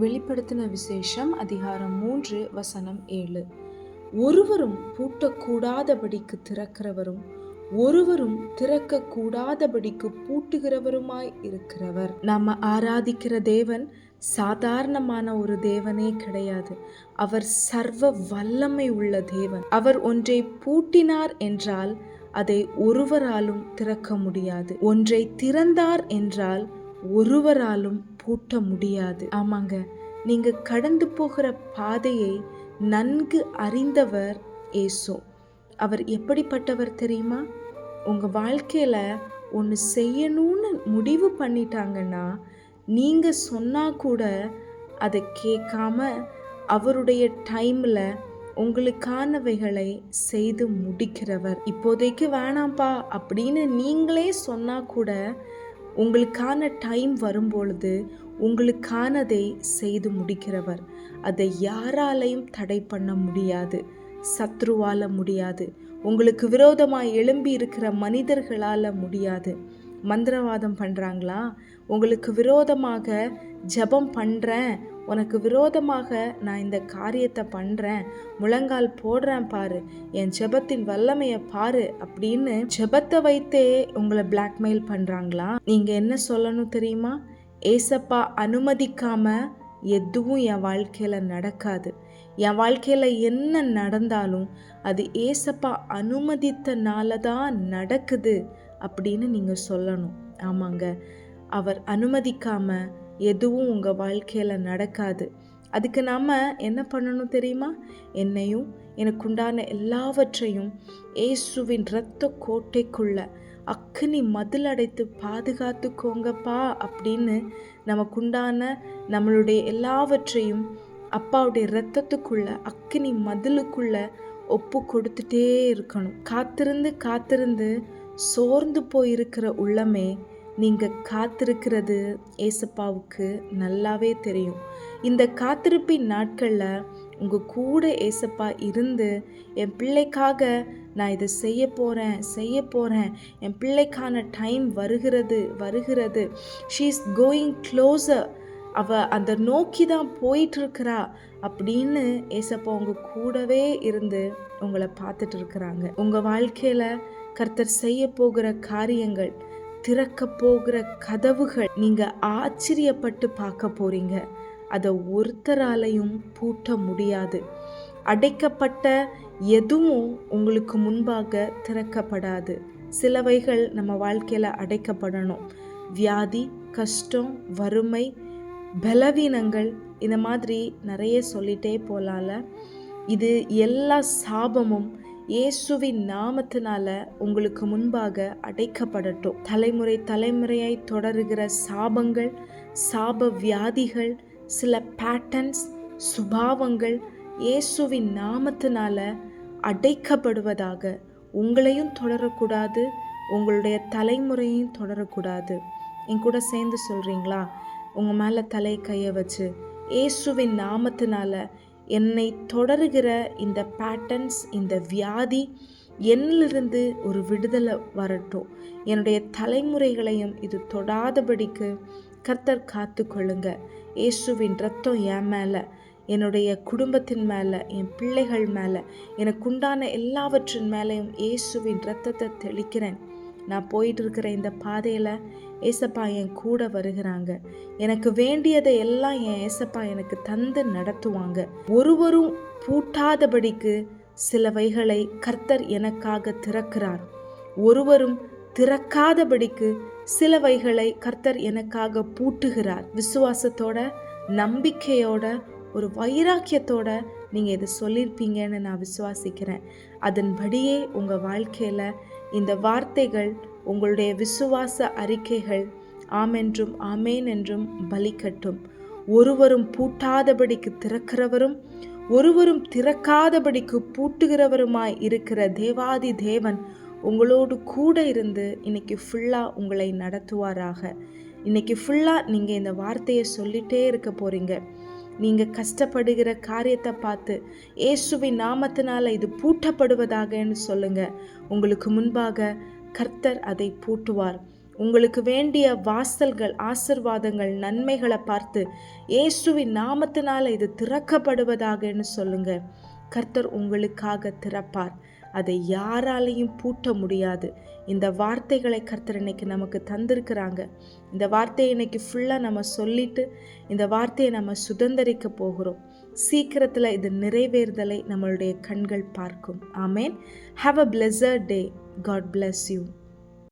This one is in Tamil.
வெளிப்படுத்தின விசேஷம் அதிகாரம் மூன்று வசனம் ஏழு. ஒருவரும் பூட்டக்கூடாதபடிக்கு திறக்கிறவரும் ஒருவரும் திறக்க கூடாதபடிக்கு பூட்டுகிறவருமாய் இருக்கிறவர். நம்ம ஆராதிக்கிற தேவன் சாதாரணமான ஒரு தேவனே கிடையாது. அவர் சர்வ வல்லமை உள்ள தேவன். அவர் ஒன்றை பூட்டினார் என்றால் அதை ஒருவராலும் திறக்க முடியாது. ஒன்றை திறந்தார் என்றால் ஒருவராலும் பூட்ட முடியாது. ஆமாங்க நீங்க கடந்து போகிற பாதையை நன்கு அறிந்தவர் ஏசோ. அவர் எப்படிப்பட்டவர் தெரியுமா? உங்க வாழ்க்கையில ஒன்று செய்யணும்னு முடிவு பண்ணிட்டாங்கன்னா நீங்க சொன்னா கூட அதை கேட்காம அவருடைய டைம்ல உங்களுக்கானவைகளை செய்து முடிக்கிறவர். இப்போதைக்கு வேணாம்ப்பா அப்படின்னு நீங்களே சொன்னா கூட உங்களுக்கான டைம் வரும்பொழுது உங்களுக்கானதை செய்து முடிக்கிறவர். அதை யாராலையும் தடை பண்ண முடியாது சத்ருவால முடியாது உங்களுக்கு விரோதமாக எழும்பி இருக்கிற மனிதர்களால் முடியாது. மந்திரவாதம் பண்ணுறாங்களா உங்களுக்கு விரோதமாக ஜெபம் பண்ணுறேன் உனக்கு விரோதமாக நான் இந்த காரியத்தை பண்ணுறேன் முழங்கால் போடுறேன் பாரு. என் ஜெபத்தின் வல்லமையை பாரு அப்படின்னு ஜெபத்தை வைத்தே உங்களை பிளாக்மெயில் பண்ணுறாங்களா நீங்கள் என்ன சொல்லணும் தெரியுமா? ஏசப்பா அனுமதிக்காம எதுவும் என் வாழ்க்கையில் நடக்காது. என் வாழ்க்கையில் என்ன நடந்தாலும் அது ஏசப்பா அனுமதித்தனால தான் நடக்குது அப்படின்னு நீங்கள் சொல்லணும். ஆமாங்க. அவர் அனுமதிக்காமல் எதுவும் உங்கள் வாழ்க்கையில் நடக்காது. அதுக்கு நாம் என்ன பண்ணணும் தெரியுமா? என்னையும் எனக்குண்டான எல்லாவற்றையும் இயேசுவின் இரத்த கோட்டைக்குள்ள அக்கினி மதில் அடைத்து பாதுகாத்துக்கோங்கப்பா அப்படின்னு நமக்குண்டான நம்மளுடைய எல்லாவற்றையும் அப்பாவுடைய இரத்தத்துக்குள்ள அக்கினி மதிலுக்குள்ள ஒப்பு கொடுத்துட்டே இருக்கணும். காத்திருந்து காத்திருந்து சோர்ந்து போயிருக்கிற உள்ளமே நீங்கள் காத்திருக்கிறது ஏசப்பாவுக்கு நல்லாவே தெரியும். இந்த காத்திருப்பின் நாட்களில் உங்கள் கூட ஏசப்பா இருந்து என் பிள்ளைக்காக நான் இதை செய்ய போகிறேன் செய்ய போகிறேன் என் பிள்ளைக்கான டைம் வருகிறது வருகிறது. ஷீ இஸ் கோயிங் க்ளோஸர் அவ அந்த நோக்கி தான் போயிட்டுருக்கிறா. அப்படின்னு ஏசப்பா உங்கள் கூடவே இருந்து உங்களை பார்த்துட்டு இருக்கிறாங்க. உங்கள் வாழ்க்கையில் கர்த்தர் செய்ய போகிற காரியங்கள் திறக்க போகிற கதவுகள் நீங்கள் ஆச்சரியப்பட்டு பார்க்க போறீங்க. அதை ஒருத்தராலையும் பூட்ட முடியாது. அடைக்கப்பட்ட எதுவும் உங்களுக்கு முன்பாக திறக்கப்படாது. சிலவைகள் நம்ம வாழ்க்கையில் அடைக்கப்படணும். வியாதி கஷ்டம் வறுமை பலவீனங்கள் இந்த மாதிரி நிறைய சொல்லிட்டே போகலால இது எல்லா சாபமும் இயேசுவின் நாமத்தினால உங்களுக்கு முன்பாக அடைக்கப்படட்டும். தலைமுறை தலைமுறையாய் தொடருகிற சாபங்கள் சாப வியாதிகள் சில பேட்டர்ன்ஸ் சுபாவங்கள் இயேசுவின் நாமத்தினால அடைக்கப்படுவதாக உங்களையும் தொடரக்கூடாது உங்களுடைய தலைமுறையும் தொடரக்கூடாது. என் கூட சேர்ந்து சொல்கிறீங்களா உங்கள் மேலே தலை கையை வச்சு இயேசுவின் நாமத்தினால என்னை தொடருகிற இந்த பேட்டர்ன்ஸ் இந்த வியாதி என்னிலிருந்து ஒரு விடுதலை வரட்டும். என்னுடைய தலைமுறைகளையும் இது தொடாதபடிக்கு கர்த்தர் காத்து கொள்ளுங்க. இயேசுவின் ரத்தம் என் மேலே என்னுடைய குடும்பத்தின் மேலே என் பிள்ளைகள் மேலே எனக்குண்டான எல்லாவற்றின் மேலேயும் இயேசுவின் ரத்தத்தை தெளிக்கிறேன். நான் போயிட்டு இருக்கிற இந்த பாதையில் ஏசப்பா என் கூட வருகிறாங்க. எனக்கு வேண்டியதை எல்லாம் என் ஏசப்பா எனக்கு தந்து நடத்துவாங்க. ஒருவரும் பூட்டாதபடிக்கு சில வைகளை கர்த்தர் எனக்காக திறக்கிறார். ஒருவரும் திறக்காதபடிக்கு சில வைகளை கர்த்தர் எனக்காக பூட்டுகிறார். விசுவாசத்தோட நம்பிக்கையோட ஒரு வைராக்கியத்தோட நீங்கள் இதை சொல்லியிருப்பீங்கன்னு நான் விசுவாசிக்கிறேன். அதன்படியே உங்கள் வாழ்க்கையில் இந்த வார்த்தைகள் உங்களுடைய விசுவாச அறிக்கைகள். ஆமென்றும் ஆமேன் என்றும் பலிக்கட்டும். ஒருவரும் பூட்டாதபடிக்கு திறக்கிறவரும் ஒருவரும் திறக்காதபடிக்கு பூட்டுகிறவருமாய் இருக்கிற தேவாதி தேவன் உங்களோடு கூட இருந்து இன்னைக்கு ஃபுல்லாக உங்களை நடத்துவாராக. இன்னைக்கு ஃபுல்லாக நீங்கள் இந்த வார்த்தையை சொல்லிட்டே இருக்க போகிறீங்க நீங்கள் கஷ்டப்படுகிற காரியத்தை பார்த்து இயேசுவின் நாமத்தினால் இது பூட்டப்படுவதாகன்னு சொல்லுங்க. உங்களுக்கு முன்பாக கர்த்தர் அதை பூட்டுவார். உங்களுக்கு வேண்டிய வாசல்கள் ஆசிர்வாதங்கள் நன்மைகளை பார்த்து இயேசுவின் நாமத்தினால் இது திறக்கப்படுவதாகன்னு சொல்லுங்கள் கர்த்தர் உங்களுக்காக திறப்பார். அதை யாராலையும் பூட்ட முடியாது. இந்த வார்த்தைகளை கர்த்தர் இன்னைக்கு நமக்கு தந்திருக்கிறாங்க. இந்த வார்த்தையை இன்னைக்கு ஃபுல்லாக நம்ம சொல்லிட்டு இந்த வார்த்தையை நம்ம சுதந்திரிக்க போகிறோம். சீக்கிரத்தில் இது நிறைவேறுதலை நம்மளுடைய கண்கள் பார்க்கும். Amen have a pleasure day God bless you